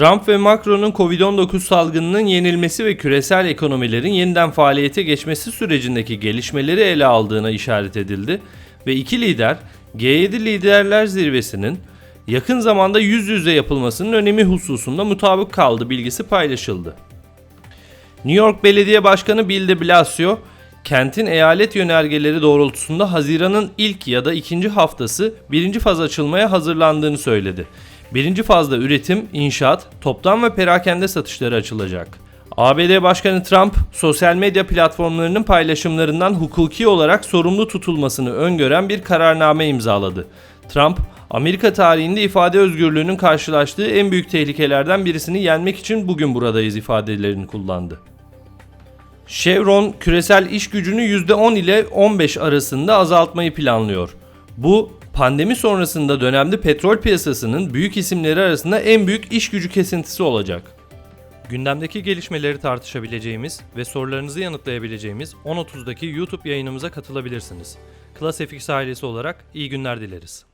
Trump ve Macron'un Covid-19 salgınının yenilmesi ve küresel ekonomilerin yeniden faaliyete geçmesi sürecindeki gelişmeleri ele aldığına işaret edildi ve iki lider G7 Liderler Zirvesi'nin yakın zamanda yüz yüze yapılmasının önemi hususunda mutabık kaldı bilgisi paylaşıldı. New York Belediye Başkanı Bill de Blasio, kentin eyalet yönergeleri doğrultusunda Haziran'ın ilk ya da ikinci haftası birinci faz açılmaya hazırlandığını söyledi. Birinci fazda üretim, inşaat, toptan ve perakende satışları açılacak. ABD Başkanı Trump, sosyal medya platformlarının paylaşımlarından hukuki olarak sorumlu tutulmasını öngören bir kararname imzaladı. Trump, Amerika tarihinde ifade özgürlüğünün karşılaştığı en büyük tehlikelerden birisini yenmek için bugün buradayız ifadelerini kullandı. Chevron küresel iş gücünü %10 ile 15 arasında azaltmayı planlıyor. Bu pandemi sonrasında dönemde petrol piyasasının büyük isimleri arasında en büyük iş gücü kesintisi olacak. Gündemdeki gelişmeleri tartışabileceğimiz ve sorularınızı yanıtlayabileceğimiz 10.30'daki YouTube yayınımıza katılabilirsiniz. Class FX ailesi olarak iyi günler dileriz.